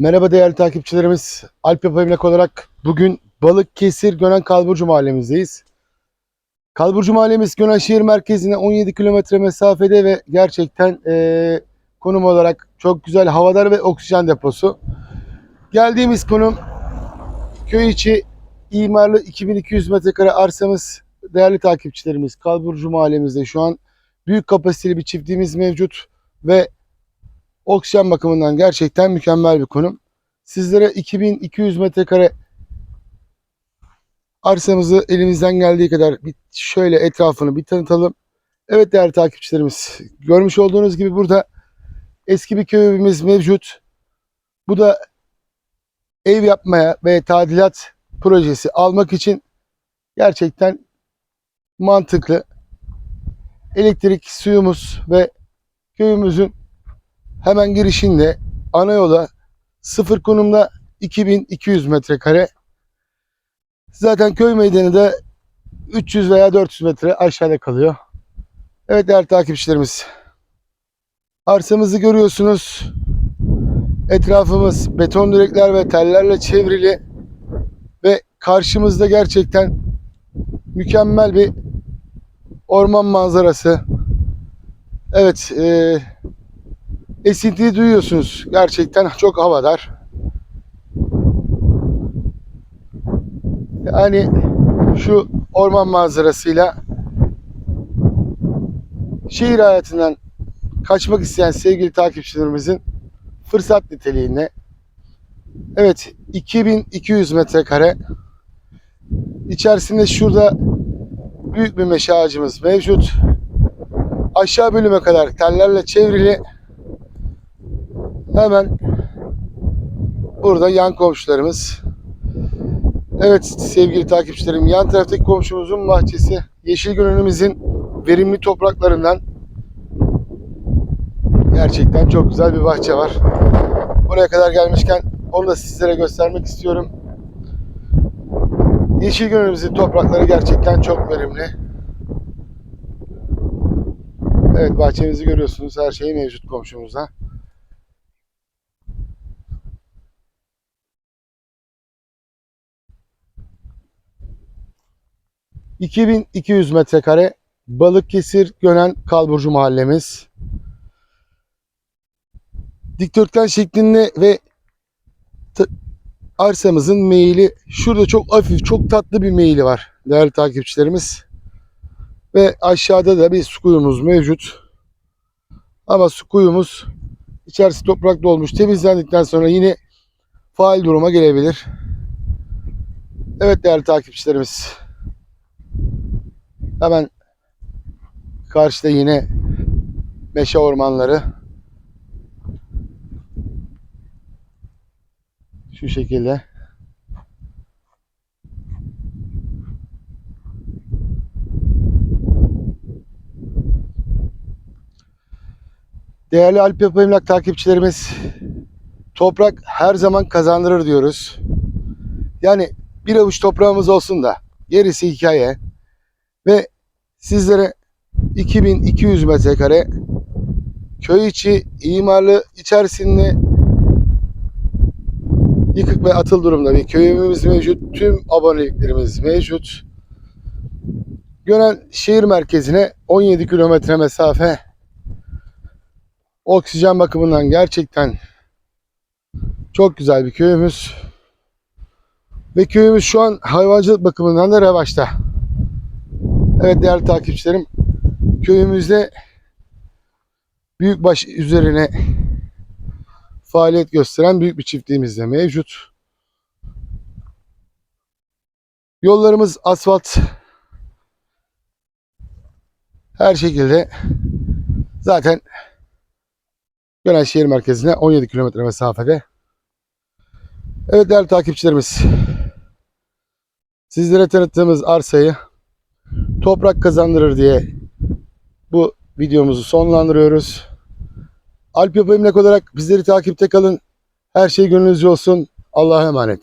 Merhaba değerli takipçilerimiz. Alp Yapı Emlak olarak bugün Balıkesir Gönen Kalburcu mahallemizdeyiz. Kalburcu mahallemiz Gönen şehir merkezine 17 kilometre mesafede ve gerçekten eee, konum olarak çok güzel havadar ve oksijen deposu. Geldiğimiz konum köy içi imarlı 2200 metrekare arsamız. Değerli takipçilerimiz Kalburcu mahallemizde şu an büyük kapasiteli bir çiftliğimiz mevcut ve oksijen bakımından gerçekten mükemmel bir konum. Sizlere 2200 metrekare arsamızı elimizden geldiği kadar bir şöyle etrafını bir tanıtalım. Evet değerli takipçilerimiz, görmüş olduğunuz gibi burada eski bir köy evimiz mevcut. Bu da ev yapmaya ve tadilat projesi almak için gerçekten mantıklı. Elektrik, suyumuz ve köyümüzün hemen girişinde ana yola sıfır konumda 2200 metrekare. Zaten köy meydanı da 300 veya 400 metre aşağıda kalıyor. Evet değerli takipçilerimiz. Arsamızı görüyorsunuz. Etrafımız beton direkler ve tellerle çevrili ve karşımızda gerçekten mükemmel bir orman manzarası. Evet, eee esintiyi duyuyorsunuz. Gerçekten çok havadar. Yani şu orman manzarasıyla şehir hayatından kaçmak isteyen sevgili takipçilerimizin fırsat niteliğinde evet 2200 metrekare içerisinde şurada büyük bir meşe ağacımız mevcut. Aşağı bölüme kadar tellerle çevrili Hemen burada yan komşularımız. Evet sevgili takipçilerim yan taraftaki komşumuzun bahçesi Yeşil Gönülümüzün verimli topraklarından gerçekten çok güzel bir bahçe var. Buraya kadar gelmişken onu da sizlere göstermek istiyorum. Yeşil Gönülümüzün toprakları gerçekten çok verimli. Evet bahçemizi görüyorsunuz. Her şey mevcut komşumuzda. 2200 metrekare Balıkesir Gönen Kalburcu mahallemiz. Dikdörtgen şeklinde ve arsamızın meyili şurada çok hafif, çok tatlı bir meyili var değerli takipçilerimiz. Ve aşağıda da bir su kuyumuz mevcut. Ama su kuyumuz içerisi toprak dolmuş. Temizlendikten sonra yine faal duruma gelebilir. Evet değerli takipçilerimiz. Hemen karşıda yine meşe ormanları. Şu şekilde. Değerli Alp Yapı Emlak takipçilerimiz, toprak her zaman kazandırır diyoruz. Yani bir avuç toprağımız olsun da gerisi hikaye ve sizlere 2200 metrekare köy içi imarlı içerisinde yıkık ve atıl durumda bir köyümüz mevcut. Tüm aboneliklerimiz mevcut. Gönen şehir merkezine 17 kilometre mesafe. Oksijen bakımından gerçekten çok güzel bir köyümüz. Ve köyümüz şu an hayvancılık bakımından da revaçta. Evet değerli takipçilerim, köyümüzde büyükbaş üzerine faaliyet gösteren büyük bir çiftliğimiz de mevcut. Yollarımız asfalt. Her şekilde zaten Gönen şehir merkezine 17 kilometre mesafede. Evet değerli takipçilerimiz. Sizlere tanıttığımız arsayı toprak kazandırır diye bu videomuzu sonlandırıyoruz. Alp Yapı Emlak olarak bizleri takipte kalın. Her şey gönlünüzce olsun. Allah'a emanet.